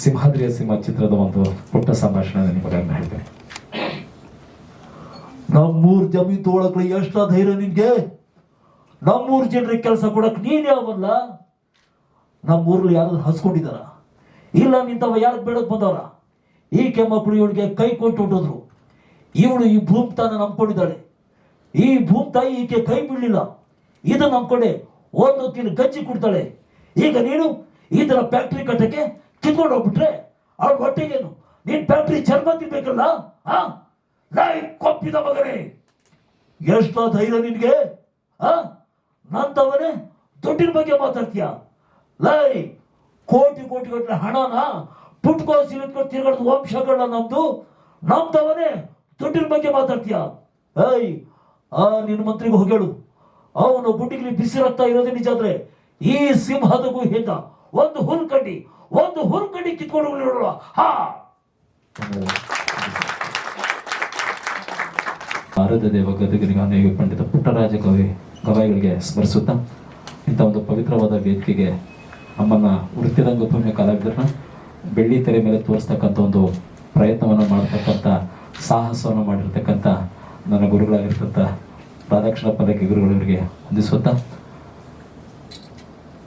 ಸಿಂಹಾದ್ರಿಯ ಸಿಂಹ ಚಿತ್ರದ ಒಂದು ಪುಟ್ಟ ಸಂಭಾಷಣೆ ನಿಮಗೆ ಹೇಳ್ತೇನೆ. ನಮ್ಮೂರ್ ಜಮೀನ್ ತಗೊಳಕ್ರೆ ಎಷ್ಟ ಧೈರ್ಯ ನಿನ್ಗೆ ನಮ್ಮೂರ್ ಜನರಿಗೆ ಕೆಲಸ ಕೊಡಕ್ ನೀನ್ ಯಾವಲ್ಲ? ನಮ್ಮೂರ್ಲಿ ಯಾರು ಹಸ್ಕೊಂಡಿದಾರ? ಇಲ್ಲ ನಿಂತವ ಯಾರು ಬೇಡಕ್ ಬಂದವರ? ಈಕೆ ಮಕ್ಕಳು ಇವಳಿಗೆ ಕೈ ಕೊಟ್ಟು ಹೊಟ್ಟಿದ್ರು ಇವಳು ಈ ಭೂಮಿ ತಾನ ನಂಬ್ಕೊಂಡಿದ್ದಾಳೆ. ಈ ಭೂಮಿ ತಾಯಿ ಈಕೆ ಕೈ ಬಿಡಲಿಲ್ಲ ಇದು ನಂಬ್ಕೊಂಡೆ ಒಂದು ತಿನ್ ಗಜ್ಜಿ ಕೊಡ್ತಾಳೆ. ಈಗ ನೀನು ಈ ಥರ ಫ್ಯಾಕ್ಟ್ರಿ ಕಟ್ಟಕ್ಕೆ ಕಿತ್ಕೊಂಡು ಹೋಗ್ಬಿಟ್ರೆ ಅವ್ರ ಹೊಟ್ಟೆಗೇನು? ನೀನ್ ಫ್ಯಾಕ್ಟ್ರಿ ಚರ್ಮ ತಿನ್ಬೇಕಲ್ಲ, ಹಾ? ಲೈ ಕೊಪ್ಪಿದ ಮಗನೇ. ಎಷ್ಟ ಧೈರ್ಯ ನಿನ್ಗೆ, ಹಾ? ನಂತವನೇ ದುಡ್ಡಿನ ಬಗ್ಗೆ ಮಾತಾಡ್ತೀಯ? ಲೈ, ಕೋಟಿ ಕೋಟಿ ಗಟ್ಟಲೆ ಹಣನ ಪುಟ್ಕೋ ಸಿಲಿಟ್ಕೊಂಡು ತಿರ್ಗಾಡ್ದು ವಂಶಗಳನ್ನ ನಮ್ದು ನಮ್ದವನೇ ದುಡ್ಡಿನ ಬಗ್ಗೆ ಮಾತಾಡ್ತೀಯ? ಏಯ್, ಆ ನಿನ್ನ ಮಂತ್ರಿಗೆ ಹೋಗೇಳು ಅವನು ಗುಡ್ಡಿಗ್ಲಿ ಬಿಸಿ ರಕ್ತ ಇರೋದೇ ನಿಜ ಆದ್ರೆ ಈ ಸಿಂಹದಗೂ ಹೇಗ ಒಂದು ಹುಲ್ ಕಡ್ಡಿ ಒಂದು ಹುಲ್ ಕಡ್ಡಿ ಕಿತ್ಕೊಂಡು ನೋಡುವ ಹಾ. ಭಾರತ ದೇವ ಗದಗನಿಗೆ ಅನೇಕ ಪಂಡಿತ ಪುಟ್ಟರಾಜ ಕವಿ ಗವಾಯಿಗಳಿಗೆ ಸ್ಮರಿಸುತ್ತಾ ಇಂಥ ಒಂದು ಪವಿತ್ರವಾದ ವೇದಿಕೆಗೆ ಅಮ್ಮನ ವೃತ್ತಿರಂಗ ಭೂಮಿಯ ಕಲಾವಿದರನ್ನ ಬೆಳ್ಳಿ ತೆರೆ ಮೇಲೆ ತೋರಿಸ್ತಕ್ಕಂಥ ಒಂದು ಪ್ರಯತ್ನವನ್ನು ಮಾಡತಕ್ಕಂಥ, ಸಾಹಸವನ್ನು ಮಾಡಿರ್ತಕ್ಕಂಥ ನನ್ನ ಗುರುಗಳಾಗಿರ್ತಕ್ಕಂಥ ರಾಧಾಕೃಷ್ಣ ಪಲ್ಲಕ್ಕಿ ಗುರುಗಳವರಿಗೆ ವಂದಿಸುತ್ತ.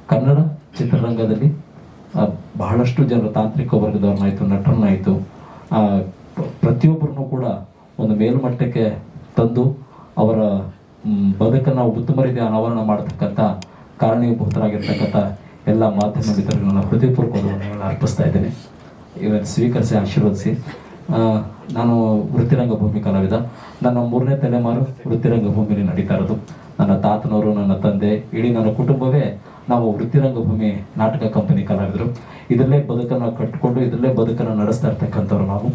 ಕನ್ನಡ ಚಿತ್ರರಂಗದಲ್ಲಿ ಬಹಳಷ್ಟು ಜನರು, ತಾಂತ್ರಿಕ ವರ್ಗದವ್ರನ್ನಾಯಿತು ನಟರನ್ನಾಯಿತು ಪ್ರತಿಯೊಬ್ಬರನ್ನು ಕೂಡ ಒಂದು ಮೇಲ್ಮಟ್ಟಕ್ಕೆ ತಂದು ಅವರ ಬದುಕನ್ನು ಉತ್ತಮ ರೀತಿಯ ಅನಾವರಣ ಮಾಡತಕ್ಕಂಥ ಕಾರಣೀಭೂತರಾಗಿರ್ತಕ್ಕಂಥ ಎಲ್ಲ ಮಾಧ್ಯಮ ಮಿತ್ರರಿಗೆ ನನ್ನ ಹೃದಯಪೂರ್ವಕ ಅರ್ಪಿಸ್ತಾ ಇದ್ದೇನೆ. ಇವತ್ತು ಸ್ವೀಕರಿಸಿ, ಆಶೀರ್ವದಿಸಿ. ನಾನು ವೃತ್ತಿರಂಗ ಭೂಮಿ ಕಲಾವಿದ. ನನ್ನ ಮೂರನೇ ತಲೆಮಾರು ವೃತ್ತಿರಂಗ ಭೂಮಿಯಲ್ಲಿ ನಡೀತಾ ಇರೋದು. ನನ್ನ ತಾತನವರು, ನನ್ನ ತಂದೆ, ಇಡೀ ನನ್ನ ಕುಟುಂಬವೇ ನಾವು ವೃತ್ತಿರಂಗ ಭೂಮಿ ನಾಟಕ ಕಂಪನಿ ಕಲಾವಿದರು. ಇದರಲ್ಲೇ ಬದುಕನ್ನು ಕಟ್ಟಿಕೊಂಡು ಇದರಲ್ಲೇ ಬದುಕನ್ನು ನಡೆಸ್ತಾ ಇರ್ತಕ್ಕಂಥವ್ರು ನಾವು.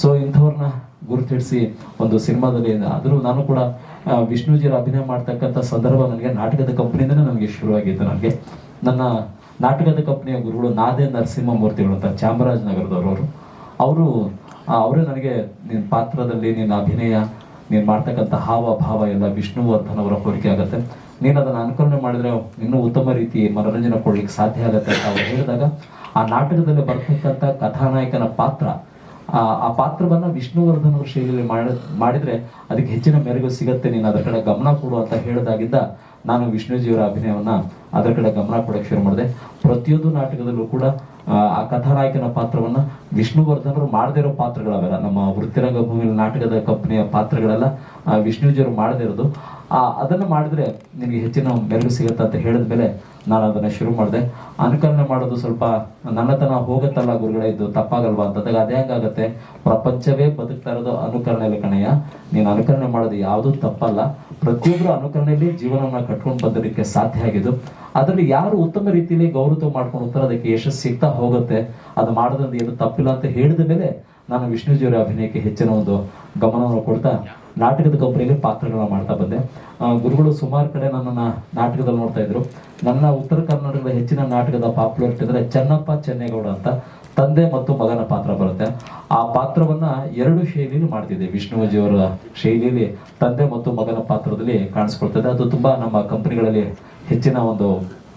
ಸೊ ಇಂಥವ್ರನ್ನ ಗುರುತಿಸಿ ಒಂದು ಸಿನಿಮಾದಲ್ಲಿ ಆದರೂ ನಾನು ಕೂಡ ವಿಷ್ಣುಜಿರ ಅಭಿನಯ ಮಾಡ್ತಕ್ಕಂಥ ಸಂದರ್ಭ ನನಗೆ ನಾಟಕದ ಕಂಪನಿಯಿಂದನೇ ನನಗೆ ಶುರುವಾಗಿತ್ತು ನನಗೆ. ನನ್ನ ನಾಟಕದ ಕಂಪನಿಯ ಗುರುಗಳು ನಾದೆ ನರಸಿಂಹಮೂರ್ತಿಗಳು ಅಂತ ಚಾಮರಾಜನಗರದವರು ಅವರು. ಅವರು ನನಗೆ ನಿನ್ನ ಪಾತ್ರದಲ್ಲಿ ನಿನ್ನ ಅಭಿನಯ, ನೀನು ಮಾಡ್ತಕ್ಕಂಥ ಹಾವ, ಭಾವ ಎಲ್ಲ ವಿಷ್ಣುವರ್ಧನ್ ಅವರ ಆಗುತ್ತೆ. ನೀನು ಅದನ್ನು ಅನುಕರಣೆ ಮಾಡಿದ್ರೆ ಇನ್ನೂ ಉತ್ತಮ ರೀತಿ ಮನೋರಂಜನೆ ಕೊಡ್ಲಿಕ್ಕೆ ಸಾಧ್ಯ ಆಗತ್ತೆ ಅಂತ ಅವ್ರು ಹೇಳಿದಾಗ ಆ ನಾಟಕದಲ್ಲಿ ಬರ್ತಕ್ಕಂಥ ಕಥಾನಾಯಕನ ಪಾತ್ರ ಆ ಪಾತ್ರವನ್ನ ವಿಷ್ಣುವರ್ಧನ್ ಅವರ ಶೈಲಿಯಲ್ಲಿ ಮಾಡ ಮಾಡಿದ್ರೆ ಅದಕ್ಕೆ ಹೆಚ್ಚಿನ ಮೆರುಗು ಸಿಗತ್ತೆ. ನೀನು ಅದರ ಕಡೆ ಗಮನ ಕೊಡು ಅಂತ ಹೇಳಿದಾಗಿದ್ದ ನಾನು ವಿಷ್ಣುಜಿಯವರ ಅಭಿನಯವನ್ನ ಅದರ ಕಡೆ ಗಮನ ಕೊಡಕ್ಕೆ ಶುರು ಮಾಡಿದೆ. ಪ್ರತಿಯೊಂದು ನಾಟಕದಲ್ಲೂ ಕೂಡ ಆ, ಕಥಾನಾಯಕನ ಪಾತ್ರವನ್ನ ವಿಷ್ಣುವರ್ಧನರು ಮಾಡದೇ ಇರೋ ಪಾತ್ರಗಳವೆಲ್ಲ ನಮ್ಮ ವೃತ್ತಿರಂಗ ಭೂಮಿ ನಾಟಕದ ಕಂಪನಿಯ ಪಾತ್ರಗಳೆಲ್ಲ ವಿಷ್ಣುಜಿಯವರು ಮಾಡದೇ ಇರೋದು ಆ, ಅದನ್ನು ಮಾಡಿದ್ರೆ ನಿಮಗೆ ಹೆಚ್ಚಿನ ಮೆರುಗು ಸಿಗುತ್ತೆ ಅಂತ ಹೇಳಿದ ಮೇಲೆ ನಾನು ಅದನ್ನ ಶುರು ಮಾಡಿದೆ. ಅನುಕರಣೆ ಮಾಡೋದು ಸ್ವಲ್ಪ ನನ್ನತನ ಹೋಗುತ್ತಲ್ಲ ಗುರುಗಳೇ, ಇದು ತಪ್ಪಾಗಲ್ವಾ ಅಂತ. ಅದೇ ಹಂಗಾಗತ್ತೆ. ಪ್ರಪಂಚವೇ ಬದುಕ್ತಾ ಇರೋದು ಅನುಕರಣೆಯಲ್ಲಿ ಕಣಯ್ಯ. ನೀನು ಅನುಕರಣೆ ಮಾಡೋದು ಯಾವುದೂ ತಪ್ಪಲ್ಲ. ಪ್ರತಿಯೊಬ್ಬರು ಅನುಕರಣೆಯಲ್ಲಿ ಜೀವನವನ್ನು ಕಟ್ಕೊಂಡು ಬಂದಲಿಕ್ಕೆ ಸಾಧ್ಯ ಆಗಿದ್ದು, ಅದರಲ್ಲಿ ಯಾರು ಉತ್ತಮ ರೀತಿಯಲ್ಲಿ ಗೌರವ ಮಾಡ್ಕೊಂಡು ಹೋಗ್ತಾರೆ ಅದಕ್ಕೆ ಯಶಸ್ಸು ಸಿಗ್ತಾ ಹೋಗುತ್ತೆ. ಅದು ಮಾಡೋದ್ರಿಂದ ಏನು ತಪ್ಪಿಲ್ಲ ಅಂತ ಹೇಳಿದ ಮೇಲೆ ನಾನು ವಿಷ್ಣುಜಿಯವರ ಅಭಿನಯಕ್ಕೆ ಹೆಚ್ಚಿನ ಒಂದು ಗಮನವನ್ನು ಕೊಡ್ತಾ ನಾಟಕದ ಕಂಪನಿಯಲ್ಲಿ ಪಾತ್ರಗಳನ್ನ ಮಾಡ್ತಾ ಬಂದೆ. ಗುರುಗಳು ಸುಮಾರು ಕಡೆ ನನ್ನನ್ನ ನಾಟಕದಲ್ಲಿ ನೋಡ್ತಾ ಇದ್ರು. ನನ್ನ ಉತ್ತರ ಕರ್ನಾಟಕದ ಹೆಚ್ಚಿನ ನಾಟಕದ ಪಾಪ್ಯುಲಾರಿಟಿ ಅಂದ್ರೆ ಚೆನ್ನಪ್ಪ ಚೆನ್ನೇಗೌಡ ಅಂತ ತಂದೆ ಮತ್ತು ಮಗನ ಪಾತ್ರ ಬರುತ್ತೆ. ಆ ಪಾತ್ರವನ್ನ ಎರಡು ಶೈಲಿಯಲ್ಲಿ ಮಾಡ್ತಿದ್ದೆ. ವಿಷ್ಣುವಜಿಯವರ ಶೈಲಿಯಲ್ಲಿ ತಂದೆ ಮತ್ತು ಮಗನ ಪಾತ್ರದಲ್ಲಿ ಕಾಣಿಸ್ಕೊಳ್ತದೆ. ಅದು ತುಂಬಾ ನಮ್ಮ ಕಂಪನಿಗಳಲ್ಲಿ ಹೆಚ್ಚಿನ ಒಂದು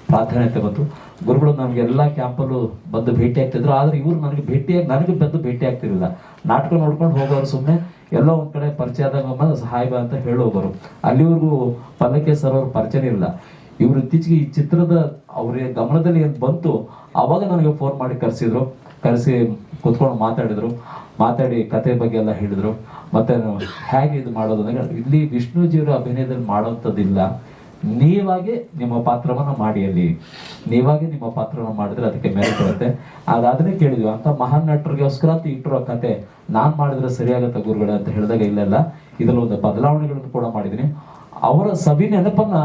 ಪ್ರಾಧಾನ್ಯತೆ ಬಂತು. ಗುರುಗಳು ನಮ್ಗೆ ಎಲ್ಲಾ ಕ್ಯಾಂಪಲ್ಲೂ ಬಂದು ಭೇಟಿ ಆಗ್ತಿದ್ರು. ಆದ್ರೆ ಇವರು ನನಗೆ ಭೇಟಿಯಾಗಿ ನನಗೆ ಬಂದು ಭೇಟಿ ಆಗ್ತಿರ್ಲಿಲ್ಲ. ನಾಟಕ ನೋಡ್ಕೊಂಡು ಹೋಗೋರು ಸುಮ್ಮನೆ ಎಲ್ಲೋ ಒಂದ್ ಕಡೆ ಪರಿಚಯ ಆದಾಗ ಸಾಹೇಬ ಅಂತ ಹೇಳೋಬರು. ಅಲ್ಲಿವರೆಗೂ ಪಲ್ಲಕ್ಕೆ ಸರ್ ಅವ್ರ ಪರಿಚಯ ಇಲ್ಲ. ಇವ್ರು ಇತ್ತೀಚೆಗೆ ಈ ಚಿತ್ರದ ಅವ್ರ ಗಮನದಲ್ಲಿ ಏನ್ ಬಂತು, ಅವಾಗ ನನಗೆ ಫೋನ್ ಮಾಡಿ ಕರೆಸಿದ್ರು. ಕರೆಸಿ ಕುತ್ಕೊಂಡು ಮಾತಾಡಿದ್ರು. ಮಾತಾಡಿ ಕತೆ ಬಗ್ಗೆ ಎಲ್ಲ ಹೇಳಿದ್ರು. ಮತ್ತೆ ಹೇಗೆ ಇದು ಮಾಡೋದು ಅಂದ್ರೆ, ಇಲ್ಲಿ ವಿಷ್ಣುಜಿಯವರ ಅಭಿನಯದಲ್ಲಿ ಮಾಡೋಂಥದ್ದಿಲ್ಲ ನೀವಾಗೆ ನಿಮ್ಮ ಪಾತ್ರವನ್ನು ಮಾಡಿ ಅಲ್ಲಿ. ನೀವಾಗೆ ನಿಮ್ಮ ಪಾತ್ರವನ್ನು ಮಾಡಿದ್ರೆ ಅದಕ್ಕೆ ಮೇಲೆ ಬರುತ್ತೆ. ಅದಾದ್ರೆ ಕೇಳಿದ್ವಿ ಅಂತ ಮಹಾನ್ ನಟರಿಗೋಸ್ಕರ ಅಂತ ಇಟ್ಟಿರೋ ಕತೆ ನಾನ್ ಮಾಡಿದ್ರೆ ಸರಿಯಾಗತ್ತೆ ಗುರುಗಳ? ಅಂತ ಹೇಳಿದಾಗ ಇಲ್ಲೆಲ್ಲ ಇದ್ರಲ್ಲಿ ಒಂದು ಬದಲಾವಣೆಗಳನ್ನು ಕೂಡ ಮಾಡಿದೀನಿ ಅವರ ಸವಿ ನೆನಪನ್ನ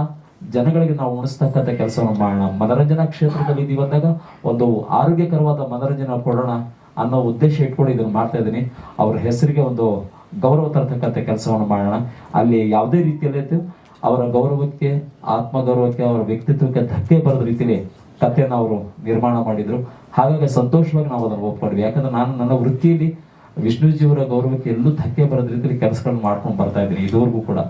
ಜನಗಳಿಗೆ ನಾವು ಉಣಿಸ್ತಕ್ಕಂಥ ಕೆಲಸವನ್ನು ಮಾಡೋಣ. ಮನರಂಜನಾ ಕ್ಷೇತ್ರದಲ್ಲಿ ಇದೀವಿ ಅಂದಾಗ ಒಂದು ಆರೋಗ್ಯಕರವಾದ ಮನರಂಜನೆ ಕೊಡೋಣ ಅನ್ನೋ ಉದ್ದೇಶ ಇಟ್ಕೊಂಡು ಇದನ್ನ ಮಾಡ್ತಾ ಇದ್ದೀನಿ. ಅವ್ರ ಹೆಸರಿಗೆ ಒಂದು ಗೌರವ ತರತಕ್ಕಂಥ ಕೆಲಸವನ್ನು ಮಾಡೋಣ. ಅಲ್ಲಿ ಯಾವುದೇ ರೀತಿಯಲ್ಲಿ ಅವರ ಗೌರವಕ್ಕೆ, ಆತ್ಮಗೌರವಕ್ಕೆ, ಅವರ ವ್ಯಕ್ತಿತ್ವಕ್ಕೆ ಧಕ್ಕೆ ಬರದ ರೀತಿಯಲ್ಲಿ ಕಥೆಯನ್ನು ಅವರು ನಿರ್ಮಾಣ ಮಾಡಿದ್ರು. ಹಾಗಾಗಿ ಸಂತೋಷವಾಗಿ ನಾವು ಅದನ್ನು ಒಪ್ಪಿಕೊಂಡ್ವಿ ಯಾಕಂದ್ರೆ ನಾನು ನನ್ನ ವೃತ್ತಿಯಲ್ಲಿ ವಿಷ್ಣುಜಿಯವರ ಗೌರವಕ್ಕೆ ಎಲ್ಲೂ ಧಕ್ಕೆ ಬರದ ರೀತಿಯಲ್ಲಿ ಕೆಲಸಗಳನ್ನ ಮಾಡ್ಕೊಂಡು ಬರ್ತಾ ಇದ್ದೀನಿ, ಇದುವರೆಗೂ ಕೂಡ.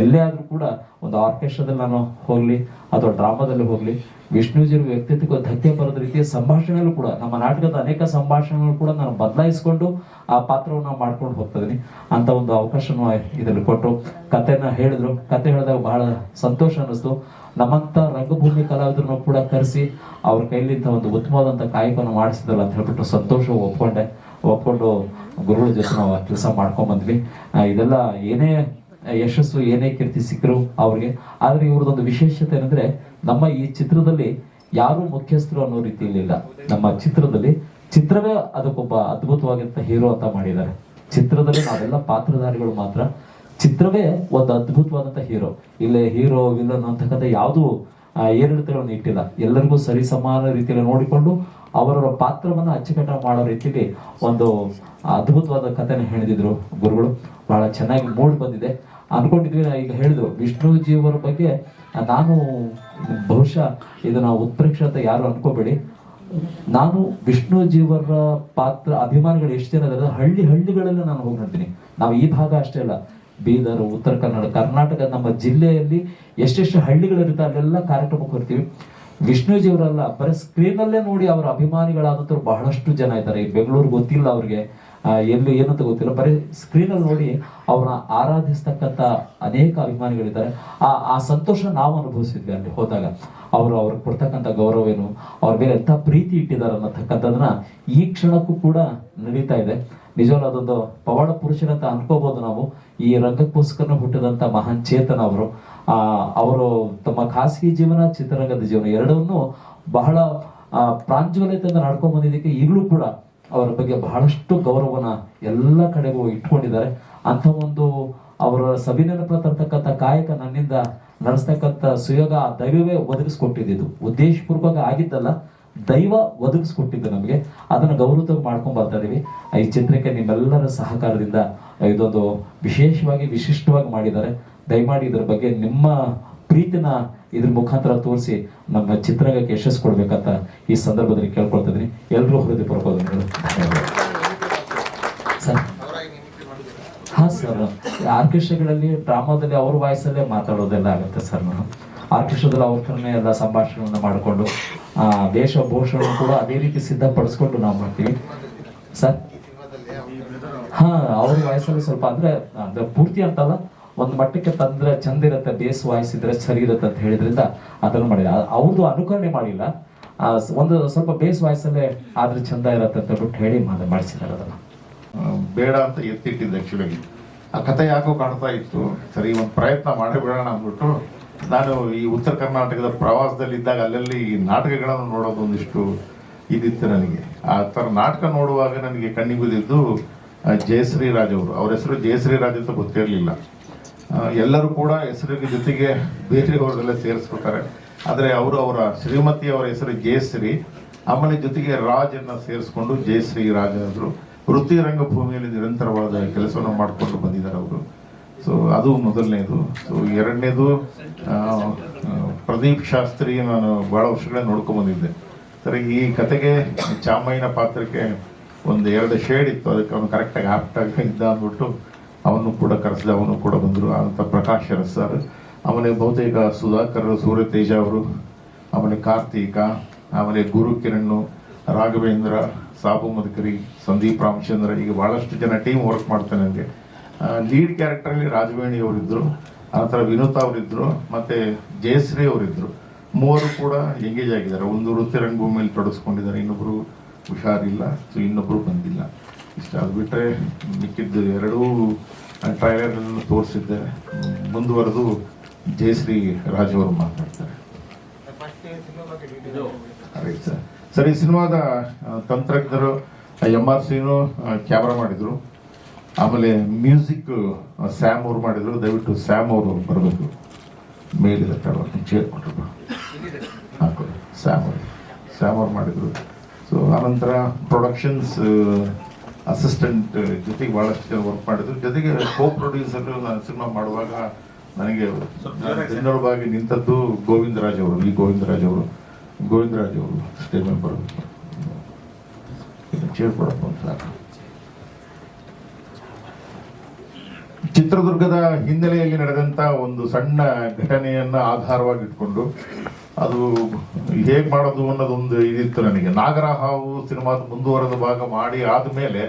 ಎಲ್ಲೇ ಆದರೂ ಕೂಡ ಒಂದು ಆರ್ಕೆಸ್ಟ್ರಾದಲ್ಲಿ ನಾನು ಹೋಗಲಿ ಅಥವಾ ಡ್ರಾಮಾದಲ್ಲಿ ಹೋಗಲಿ ವಿಷ್ಣುಜಿಯವರ ವ್ಯಕ್ತಿತ್ವಕ್ಕೆ ಧಕ್ಕೆ ಬರದ ರೀತಿಯ ಸಂಭಾಷಣೆಗಳು ಕೂಡ, ನಮ್ಮ ನಾಟಕದ ಅನೇಕ ಸಂಭಾಷಣೆಗಳು ಕೂಡ ನಾನು ಬದಲಾಯಿಸಿಕೊಂಡು ಆ ಪಾತ್ರವನ್ನು ಮಾಡ್ಕೊಂಡು ಹೋಗ್ತಾ ಇದ್ದೀನಿ. ಅಂತ ಒಂದು ಅವಕಾಶನೂ ಇದರಲ್ಲಿ ಕೊಟ್ಟರು. ಕತೆನ ಹೇಳಿದ್ರು. ಕತೆ ಹೇಳಿದಾಗ ಬಹಳ ಸಂತೋಷ ಅನ್ನಿಸ್ತು. ನಮ್ಮಂತ ರಂಗಭೂಮಿ ಕಲಾವಿದರನ್ನು ಕೂಡ ಕರೆಸಿ ಅವ್ರ ಕೈಲಿಂತ ಒಂದು ಉತ್ತಮವಾದಂಥ ಕಾಯಕವನ್ನು ಮಾಡಿಸಿದಲ್ಲ ಅಂತ ಹೇಳ್ಬಿಟ್ಟು ಸಂತೋಷ ಒಪ್ಕೊಂಡೆ. ಒಪ್ಕೊಂಡು ಗುರುಗಳ ಜೊತೆ ನಾವು ಕೆಲಸ ಮಾಡ್ಕೊಂಡ್ ಬಂದ್ವಿ ಆ, ಇದೆಲ್ಲ ಏನೇ ಯಶಸ್ಸು ಏನೇ ಕೀರ್ತಿ ಸಿಕ್ಕರು ಅವ್ರಿಗೆ. ಆದ್ರೆ ಇವ್ರದೊಂದು ವಿಶೇಷತೆ ಏನಂದ್ರೆ ನಮ್ಮ ಈ ಚಿತ್ರದಲ್ಲಿ ಯಾರು ಮುಖ್ಯಸ್ಥರು ಅನ್ನೋ ರೀತಿಯಲ್ಲಿ ಇಲ್ಲ ನಮ್ಮ ಚಿತ್ರದಲ್ಲಿ ಚಿತ್ರವೇ ಅದಕ್ಕೊಬ್ಬ ಅದ್ಭುತವಾಗಿಂತ ಹೀರೋ ಅಂತ ಮಾಡಿದ್ದಾರೆ. ಚಿತ್ರದಲ್ಲಿ ನಾವೆಲ್ಲ ಪಾತ್ರಧಾರಿಗಳು ಮಾತ್ರ. ಚಿತ್ರವೇ ಒಂದು ಅದ್ಭುತವಾದಂತ ಹೀರೋ. ಇಲ್ಲೇ ಹೀರೋ ವಿಲನ್ ಅಂತಕ್ಕಂಥ ಯಾವುದು ಏರಿಳಿತಗಳನ್ನು ಇಟ್ಟಿಲ್ಲ. ಎಲ್ಲರಿಗೂ ಸರಿ ಸಮಾನ ರೀತಿಯಲ್ಲಿ ನೋಡಿಕೊಂಡು ಅವರವರ ಪಾತ್ರವನ್ನು ಅಚ್ಚುಕಟ್ಟಾಗಿ ಮಾಡೋ ರೀತಿಯಲ್ಲಿ ಒಂದು ಅದ್ಭುತವಾದ ಕಥೆನ ಹೇಳಿದ್ರು ಗುರುಗಳು. ಬಹಳ ಚೆನ್ನಾಗಿ ಮೂಡ್ ಬಂದಿದೆ. ಅನ್ಕೊಂಡಿದ್ವಿ ಈಗ ಹೇಳಿದ್ರು ವಿಷ್ಣುಜಿಯವರ ಬಗ್ಗೆ ನಾನು ಬಹುಶಃ ಇದನ್ನ ಉತ್ಪ್ರೇಕ್ಷ ಅಂತ ಯಾರು ಅನ್ಕೋಬೇಡಿ. ನಾನು ವಿಷ್ಣುಜಿಯವರ ಪಾತ್ರ, ಅಭಿಮಾನಿಗಳು ಎಷ್ಟು ಜನ ಇದ್ದಾರೆ ಹಳ್ಳಿ ಹಳ್ಳಿಗಳೆಲ್ಲ ನಾನು ಹೋಗಿ ನೋಡ್ತೀನಿ. ನಾವು ಈ ಭಾಗ ಅಷ್ಟೇ ಅಲ್ಲ. ಬೀದರ್ ಉತ್ತರ ಕನ್ನಡ ಕರ್ನಾಟಕ ನಮ್ಮ ಜಿಲ್ಲೆಯಲ್ಲಿ ಎಷ್ಟೆಷ್ಟು ಹಳ್ಳಿಗಳಿರುತ್ತೆ, ಅಲ್ಲೆಲ್ಲ ಕಾರ್ಯಕ್ರಮಕ್ಕೆ ಹೋಗ್ತೀವಿ. ವಿಷ್ಣುಜಿಯವರಲ್ಲ ಬರೀ ಸ್ಕ್ರೀನ್ ಅಲ್ಲೇ ನೋಡಿ ಅವರ ಅಭಿಮಾನಿಗಳಾದಂತರು ಬಹಳಷ್ಟು ಜನ ಇದ್ದಾರೆ. ಈ ಬೆಂಗಳೂರು ಗೊತ್ತಿಲ್ಲ ಅವ್ರಿಗೆ. ಎಲ್ಲಿ, ಏನಂತ ಗೊತ್ತಿಲ್ಲ. ಬರೀ ಸ್ಕ್ರೀನ್ ಅಲ್ಲಿ ನೋಡಿ ಅವ್ರನ್ನ ಆರಾಧಿಸ್ತಕ್ಕಂತ ಅನೇಕ ಅಭಿಮಾನಿಗಳಿದ್ದಾರೆ. ಆ ಆ ಸಂತೋಷ ನಾವು ಅನುಭವಿಸಿದ್ವಿ ಅಲ್ಲಿ ಹೋದಾಗ. ಅವರು ಅವ್ರಿಗೆ ಕೊಡ್ತಕ್ಕಂಥ ಗೌರವ ಏನು? ಅವ್ರ ಮೇಲೆ ಎಂಥ ಪ್ರೀತಿ ಇಟ್ಟಿದ್ದಾರೆ ಅನ್ನತಕ್ಕಂಥದನ್ನ ಈ ಕ್ಷಣಕ್ಕೂ ಕೂಡ ನಡೀತಾ ಇದೆ. ನಿಜವಾಗ್ಲೂ ಅದೊಂದು ಪವಾಡ ಪುರುಷರಂತ ಅನ್ಕೋಬಹುದು ನಾವು. ಈ ರಂಗಕ್ಕೋಸ್ಕರ ಹುಟ್ಟಿದಂತ ಮಹಾನ್ ಚೇತನ ಅವರು. ಅವರು ತಮ್ಮ ಖಾಸಗಿ ಜೀವನ ಚಿತ್ರರಂಗದ ಜೀವನ ಎರಡನ್ನೂ ಬಹಳ ಆ, ಪ್ರಾಂಜಲತೆಯಿಂದ ನಡ್ಕೊಂಡ್ ಬಂದಿದ್ದಕ್ಕೆ ಈಗಲೂ ಕೂಡ ಅವರ ಬಗ್ಗೆ ಬಹಳಷ್ಟು ಗೌರವನ ಎಲ್ಲ ಕಡೆಗೂ ಇಟ್ಕೊಂಡಿದ್ದಾರೆ. ಅಂತ ಒಂದು ಅವರ ಸಭಿನೆನಪ ತರ್ತಕ್ಕಂಥ ಕಾಯಕ ನನ್ನಿಂದ ನಡೆಸ್ತಕ್ಕಂಥ ಸುಯೋಗ ಆ ದೈವವೇ ಒದಗಿಸ್ಕೊಟ್ಟಿದ್ದು. ಉದ್ದೇಶಪೂರ್ವಕ ಆಗಿದ್ದಲ್ಲ ದೈವ ಒದಗಿಸ್ಕೊಟ್ಟಿದ್ದು ನಮಗೆ. ಅದನ್ನು ಗೌರವ ಮಾಡ್ಕೊಂಡು ಬರ್ತಾ ಇದೀವಿ. ಈ ಚಿತ್ರಕ್ಕೆ ನಿಮ್ಮೆಲ್ಲರ ಸಹಕಾರದಿಂದ ಇದೊಂದು ವಿಶೇಷವಾಗಿ ವಿಶಿಷ್ಟವಾಗಿ ಮಾಡಿದ್ದಾರೆ. ದಯಮಾಡಿ ಇದ್ರ ಬಗ್ಗೆ ನಿಮ್ಮ ಪ್ರೀತಿನ ಇದ್ರ ಮುಖಾಂತರ ತೋರಿಸಿ ನಮ್ಮ ಚಿತ್ರರಂಗಕ್ಕೆ ಯಶಸ್ಸು ಕೊಡ್ಬೇಕಂತ ಈ ಸಂದರ್ಭದಲ್ಲಿ ಕೇಳ್ಕೊಳ್ತಾ ಇದ್ದೀನಿ. ಎಲ್ಲರೂ ಹೃದಯ ವಂದನೆಗಳು. ಸರ್. ಹಾ, ಸರ್. ಆರ್ಕೆಸ್ಟ್ರಾಗಳಲ್ಲಿ ಡ್ರಾಮಾದಲ್ಲಿ ಅವ್ರ ವಾಯ್ಸಲ್ಲೇ ಮಾತಾಡೋದೆಲ್ಲ ಆಗುತ್ತೆ ಸರ್ ನಾನು. ಆರ್ಕೆಸ್ಟ್ರಾದಲ್ಲಿ ಅವ್ರ ಥರನೇ ಎಲ್ಲ ಸಂಭಾಷಣೆಗಳನ್ನ ಮಾಡಿಕೊಂಡು ವೇಷಭೂಷಣ ಕೂಡ ಅದೇ ರೀತಿ ಸಿದ್ಧಪಡಿಸ್ಕೊಂಡು ನಾವು ಮಾಡ್ತೀವಿ. ಸರ್. ಹಾ, ಅವ್ರ ವಾಯ್ಸಲ್ಲಿ ಸ್ವಲ್ಪ ಅಂದ್ರೆ ಅಂದ್ರೆ ಪೂರ್ತಿ ಅಂತಲ್ಲ ಒಂದು ಮಟ್ಟಕ್ಕೆ ತಂದ್ರೆ ಚಂದ ಇರುತ್ತೆ, ಬೇಸ್ ವಾಯ್ಸ್ ಇದ್ರೆ ಸರಿ ಇರುತ್ತೆ ಅಂತ ಹೇಳಿದ್ರಿಂದ ಅದನ್ನು ಮಾಡಿಲ್ಲ. ಅವ್ರದ್ದು ಅನುಕರಣೆ ಮಾಡಿಲ್ಲ. ಒಂದು ಸ್ವಲ್ಪ ಬೇಸ್ ವಾಯ್ಸಲ್ಲೇ ಆದ್ರೆ ಚಂದ ಇರತ್ತೆ ಅಂತ ಬಿಟ್ಟು ಹೇಳಿ ಮಾಡ್- ಮಾಡಿಸಿದ್ದಾರೆ ಅದನ್ನ. ಬೇಡ ಅಂತ ಎತ್ತಿಟ್ಟಿದ್ದೆ ಆಕ್ಚುಲಿ ಆ ಕಥೆ ಯಾಕೋ ಕಾಣ್ತಾ ಇತ್ತು. ಸರಿ, ಒಂದು ಪ್ರಯತ್ನ ಮಾಡಿ ಬಿಡೋಣ ಅಂದ್ಬಿಟ್ಟು ನಾನು ಈ ಉತ್ತರ ಕರ್ನಾಟಕದ ಪ್ರವಾಸದಲ್ಲಿ ಇದ್ದಾಗ ಅಲ್ಲಲ್ಲಿ ಈ ನಾಟಕಗಳನ್ನು ನೋಡೋದು ಒಂದಿಷ್ಟು ಇದಿತ್ತು ನನಗೆ. ಆ ಥರ ನಾಟಕ ನೋಡುವಾಗ ನನಗೆ ಕಣ್ಣಿಗೆ ಬಿದ್ದಿದ್ದು ಜಯಶ್ರೀ ರಾಜ್ ಅವರು. ಅವ್ರ ಹೆಸರು ಜಯಶ್ರೀ ರಾಜ್ ಅಂತ ಗೊತ್ತಿರಲಿಲ್ಲ. ಎಲ್ಲರೂ ಕೂಡ ಹೆಸರಿಗೆ ಜೊತೆಗೆ ಬೇರೆಯವರೆಲ್ಲ ಸೇರಿಸ್ಕೊತಾರೆ ಆದರೆ ಅವರು ಅವರ ಶ್ರೀಮತಿ ಅವರ ಹೆಸರು ಜಯಶ್ರೀ, ಆಮೇಲೆ ಜೊತೆಗೆ ರಾಜನ್ನು ಸೇರಿಸ್ಕೊಂಡು ಜಯಶ್ರೀ ರಾಜ ಅಂದರು ವೃತ್ತಿ ರಂಗಭೂಮಿಯಲ್ಲಿ ನಿರಂತರವಾದ ಕೆಲಸವನ್ನು ಮಾಡಿಕೊಂಡು ಬಂದಿದ್ದಾರೆ ಅವರು. ಸೊ ಅದು ಮೊದಲನೇದು. ಸೊ ಎರಡನೇದು ಪ್ರದೀಪ್ ಶಾಸ್ತ್ರಿ ನಾನು ಬಹಳ ವರ್ಷಗಳೇ ನೋಡ್ಕೊಂಬಂದಿದ್ದೆ ಸರಿ, ಈ ಕತೆಗೆ, ಚಾಮಯ್ಯನ ಪಾತ್ರಕ್ಕೆ ಒಂದು ಎರಡು ಶೇಡ್ ಇತ್ತು. ಅದಕ್ಕೆ ಅವನು ಕರೆಕ್ಟಾಗಿ ಆಪ್ಟಾಗಿ ಇದ್ದ ಅಂದ್ಬಿಟ್ಟು ಅವನು ಕೂಡ ಕರೆಸಿದ, ಅವನು ಕೂಡ ಬಂದರು ಅಂತ ಪ್ರಕಾಶ್ ಅರಸ್ ಸರ್. ಆಮೇಲೆ ಬಹುತೇಕ ಸುಧಾಕರ್ ಸೂರ್ಯ ತೇಜ ಅವರು, ಆಮೇಲೆ ಕಾರ್ತೀಕ, ಆಮೇಲೆ ಗುರು ಕಿರಣ್ ರಾಘವೇಂದ್ರ, ಸಾಬು ಮದಕರಿ, ಸಂದೀಪ್ ರಾಮಚಂದ್ರ, ಈಗ ಭಾಳಷ್ಟು ಜನ ಟೀಮ್ ವರ್ಕ್ ಮಾಡ್ತಾರೆ ನನಗೆ ಲೀಡ್ ಕ್ಯಾರೆಕ್ಟರಲ್ಲಿ ರಾಜವೇಣಿ ಅವರಿದ್ದರು ಆನಂತರ ವಿನೋತಾ ಅವರಿದ್ದರು ಮತ್ತು ಜಯಶ್ರೀ ಅವರಿದ್ದರು ಮೂವರು ಕೂಡ ಎಂಗೇಜ್ ಆಗಿದ್ದಾರೆ. ಒಂದು ವೃತ್ತಿ ರಂಗಭೂಮಿಯಲ್ಲಿ ತೊಡಗಿಸ್ಕೊಂಡಿದ್ದಾರೆ ಇನ್ನೊಬ್ಬರು ಹುಷಾರಿಲ್ಲ ಸೊ ಇನ್ನೊಬ್ಬರು ಬಂದಿಲ್ಲ. ಇಷ್ಟ ಅದು ಬಿಟ್ಟರೆ ಮಿಕ್ಕಿದ್ದು ಎರಡೂ ಟ್ರೈಲರ್ ತೋರಿಸಿದ್ದೆ ಮುಂದುವರೆದು ಜಯಶ್ರೀ ರಾಜ್ ಅವರು ಮಾತಾಡ್ತಾರೆ. Right sir. ಸರ್ ಈ ಸಿನಿಮಾದ ತಂತ್ರಜ್ಞರು ಎಂ ಆರ್ ಸಿನು ಕ್ಯಾಮ್ರಾ ಮಾಡಿದ್ರು. ಆಮೇಲೆ ಮ್ಯೂಸಿಕ್ ಸ್ಯಾಮ್ ಅವ್ರು ಮಾಡಿದ್ರು. ದಯವಿಟ್ಟು ಸ್ಯಾಮ್ ಅವರು ಬರಬೇಕು. ಮೇಲಿದೆ ತಗೊಳ್ಳಿ ಚೇರ್ ಕೊಟ್ಟರು ಸ್ಯಾಮ್ ಅವರು ಸ್ಯಾಮ್ ಅವ್ರು ಮಾಡಿದ್ರು. ಸೊ ಆನಂತರ ಪ್ರೊಡಕ್ಷನ್ಸ್ ಅಸಿಸ್ಟೆಂಟ್ uh, ಜೊತೆಗೆ ಭಾಳಷ್ಟು ಜನ ವರ್ಕ್ ಮಾಡಿದ್ರು. ಜೊತೆಗೆ ಕೋ ಪ್ರೊಡ್ಯೂಸರ್ ಸಿನಿಮಾ ಮಾಡುವಾಗ ನನಗೆ ಸಿನಿಮಾಗಿ ನಿಂತದ್ದು ಗೋವಿಂದರಾಜ್ ಅವರು ಈ ಗೋವಿಂದರಾಜ್ ಅವರು. ಗೋವಿಂದರಾಜ್ ಅವರು ಸ್ಟೇಜ್ ಮೆಂಬರ್. ಚಿತ್ರದುರ್ಗದ ಹಿನ್ನೆಲೆಯಲ್ಲಿ ನಡೆದಂತ ಒಂದು ಸಣ್ಣ ಘಟನೆಯನ್ನು ಆಧಾರವಾಗಿಟ್ಕೊಂಡು ಅದು ಹೇಗೆ ಮಾಡೋದು ಅನ್ನೋದೊಂದು ಇದಿತ್ತು ನನಗೆ. ನಾಗರಹಾವು ಸಿನಿಮಾದ ಮುಂದುವರೆದ ಭಾಗ ಮಾಡಿ ಆದಮೇಲೆ